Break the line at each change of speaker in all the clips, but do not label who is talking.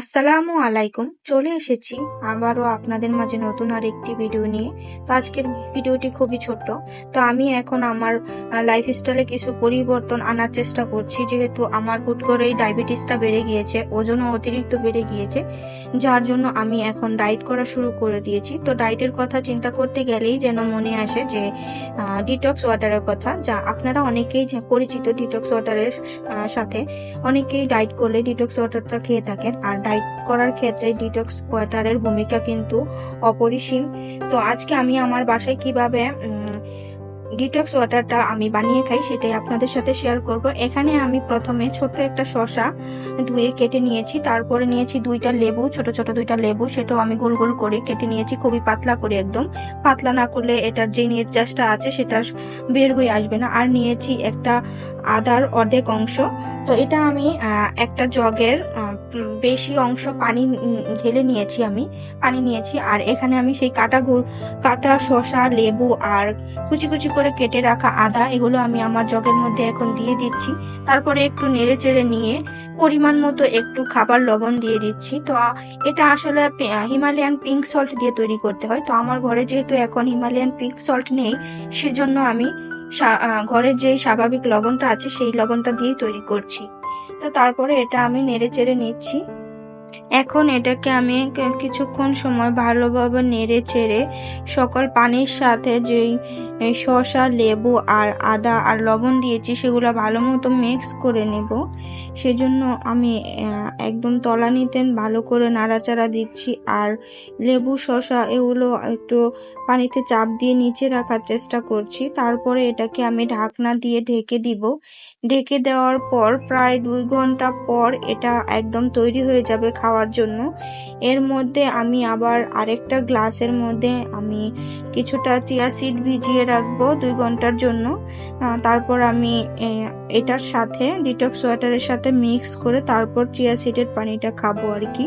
আসসালামু আলাইকুম, চলে এসেছি আবারও আপনাদের মাঝে নতুন আর একটি ভিডিও নিয়ে। তো আজকের ভিডিওটি খুবই ছোট্ট। তো আমি এখন আমার লাইফস্টাইলে কিছু পরিবর্তন আনার চেষ্টা করছি, যেহেতু আমার হুট করেই ডায়াবেটিসটা বেড়ে গিয়েছে, ওজনও অতিরিক্ত বেড়ে গিয়েছে, যার জন্য আমি এখন ডায়েট করা শুরু করে দিয়েছি। তো ডায়েটের কথা চিন্তা করতে গেলেই যেন মনে আসে যে ডিটক্স ওয়াটারের কথা, যা আপনারা অনেকেই পরিচিত ডিটক্স ওয়াটারের সাথে অনেকেই ডায়েট করলে ডিটক্স ওয়াটারটা খেয়ে থাকেন। আর ডায়েট করার ক্ষেত্রে ডিটক্স ওয়াটারের ভূমিকা কিন্তু অপরিসীম। তো আজকে আমি আমার বাসায় কীভাবে ডিটক্স ওয়াটারটা আমি বানিয়ে খাই, সেটাই আপনাদের সাথে শেয়ার করব। এখানে আমি প্রথমে ছোট্ট একটা শশা ধুয়ে কেটে নিয়েছি, তারপরে নিয়েছি দুইটা লেবু, ছোট ছোট দুইটা লেবু, সেটাও আমি গোল গোল করে কেটে নিয়েছি, খুবই পাতলা করে একদম। পাতলা না করলে এটার যে নির্যাসটা আছে, সেটা বের হয়ে আসবে না। আর নিয়েছি একটা আদার অর্ধেক অংশ। তো এটা আমি একটা জগের বেশি অংশ পানি ঢেলে নিয়েছি আমি, পানি নিয়েছি। আর এখানে আমি সেই কাটা কাটা শসা, লেবু আর কুচি কুচি করে কেটে রাখা আদা, এগুলো আমি আমার জগের মধ্যে এখন দিয়ে দিচ্ছি। তারপরে একটু নেড়ে চেড়ে নিয়ে পরিমাণ মতো একটু খাবার লবণ দিয়ে দিচ্ছি। তো এটা আসলে হিমালয়ান পিঙ্ক সল্ট দিয়ে তৈরি করতে হয়। তো, আমার ঘরে যেহেতু এখন হিমালয়ান পিঙ্ক সল্ট নেই, সেজন্য আমি ঘরের যে স্বাভাবিক লবণটা আছে, সেই লবণটা দিয়েই তৈরি করছি। তো, তারপরে এটা আমি নেড়ে চেড়ে নিচ্ছি। এখন এটাকে আমি কিছুক্ষণ সময় ভালোভাবে নেড়ে চেড়ে সকল পানির সাথে যেই শসা, লেবু আর আদা আর লবণ দিয়েছি, সেগুলো ভালো মতো মিক্স করে নেব। সেজন্য আমি একদম তলানিতে ভালো করে নাড়াচাড়া দিচ্ছি। আর লেবু, শসা এগুলো একটু পানিতে চাপ দিয়ে নিচে রাখার চেষ্টা করছি। তারপরে এটাকে আমি ঢাকনা দিয়ে ঢেকে দিব। ঢেকে দেওয়ার পর প্রায় দুই ঘণ্টা পর এটা একদম তৈরি হয়ে যাবে। খাওয়ার জন্য। এর মধ্যে আমি আবার আরেকটা গ্লাসের মধ্যে আমি কিছুটা চিয়া সিড ভিজিয়ে রাখব দুই ঘণ্টার জন্য। তারপর আমি এটার সাথে ডিটক্স ওয়াটারের সাথে মিক্স করে তারপর চিয়া সিডের পানিটা খাব আর কি।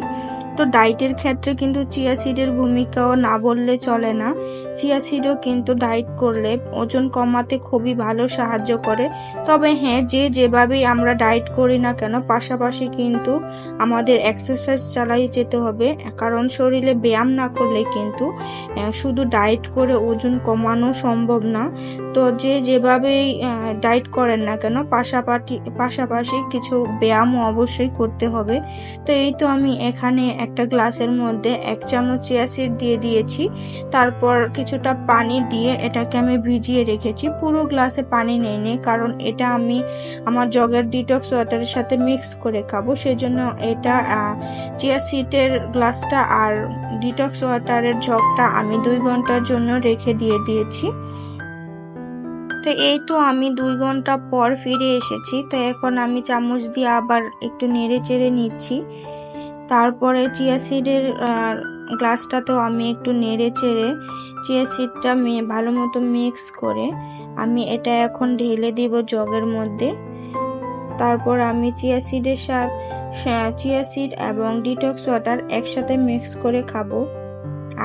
তো ডায়েটের ক্ষেত্রে কিন্তু চিয়া সিডের ভূমিকাও না বললে চলে না। চিয়া সিডও কিন্তু ডায়েট করলে ওজন কমাতে খুবই ভালো সাহায্য করে। তবে হ্যাঁ যে যেভাবেই আমরা ডায়েট করি না কেন, পাশাপাশি কিন্তু আমাদের এক্সারসাইজ চালাই যেতে হবে। কারণ শরীরে ব্যায়াম না করলে কিন্তু শুধু ডায়েট করে ওজন কমানো সম্ভব না। তো যে যেভাবেই ডায়েট করেন না কেন পাশাপাশি পাশাপাশি কিছু ব্যায়ামও অবশ্যই করতে হবে। তো এই তো আমি এখানে একটা গ্লাসের মধ্যে এক চামচ চিয়াসিড দিয়ে দিয়েছি। তারপর কিছুটা পানি দিয়ে এটাকে আমি ভিজিয়ে রেখেছি। পুরো গ্লাসে পানি নেই নে কারণ এটা আমি আমার জগের ডিটক্স ওয়াটারের সাথে মিক্স করে খাব। সেজন্য এটা চিয়া চিয়াসিডের গ্লাসটা আর ডিটক্স ওয়াটারের জগটা আমি দুই ঘণ্টার জন্য রেখে দিয়ে দিয়েছি। তো এই তো আমি দুই ঘণ্টা পর ফিরে এসেছি। তো এখন আমি চামচ দিয়ে আবার একটু নেড়ে চেড়ে নিচ্ছি। তারপরে চিয়া সিডের গ্লাসটাতেও আমি একটু নেড়ে চেড়ে চিয়া সিডটা ভালো মতো মিক্স করে আমি এটা এখন ঢেলে দিব জগের মধ্যে। তারপর আমি চিয়া সিডের সাথে চিয়া সিড এবং ডিটক্স ওয়াটার একসাথে মিক্স করে খাব।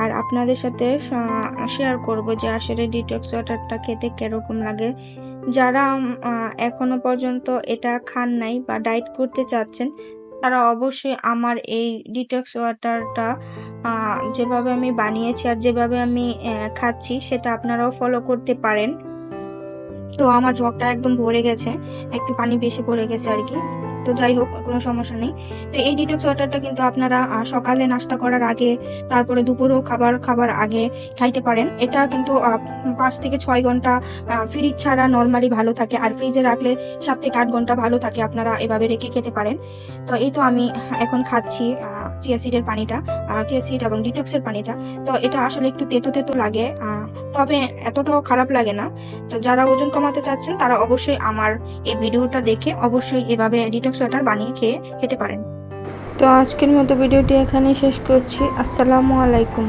আর আপনাদের সাথে শেয়ার করব যে আসলে ডিটক্স ওয়াটারটা খেতে কীরকম লাগে। যারা এখনও পর্যন্ত এটা খান নাই বা ডায়েট করতে চাচ্ছেন, তারা অবশ্যই আমার এই ডিটক্স ওয়াটারটা যেভাবে আমি বানিয়েছি আর যেভাবে আমি খাচ্ছি সেটা আপনারাও ফলো করতে পারেন। তো আমার জগটা একদম ভরে গেছে, একটু পানি বেশি পড়ে গেছে আর কি। তো যাই হোক, কোনো সমস্যা নেই। তো এই ডিটক্স ওয়াটারটা কিন্তু আপনারা সকালে নাস্তা করার আগে, তারপরে দুপুরও খাবার খাবার আগে খাইতে পারেন। এটা কিন্তু পাঁচ থেকে ছয় ঘণ্টা ফ্রিজ ছাড়া নর্মালি ভালো থাকে। আর ফ্রিজে রাখলে সাত থেকে আট ঘণ্টা ভালো থাকে, আপনারা এভাবে রেখে খেতে পারেন। তো এই তো আমি এখন খাচ্ছি চিয়া সিডের পানিটা চিয়া সিড এবং ডিটক্সের পানিটা। তো এটা আসলে একটু তেতো তেতো লাগে তবে এতটাও খারাপ লাগে না। তো যারা ওজন কমাতে চাচ্ছেন, তারা অবশ্যই আমার এই ভিডিওটা দেখে অবশ্যই এভাবে ডিটক্স ওয়াটার বানিয়ে খেয়ে খেতে পারেন। তো আজকের মতো ভিডিওটি এখানেই শেষ করছি। আসসালামু আলাইকুম।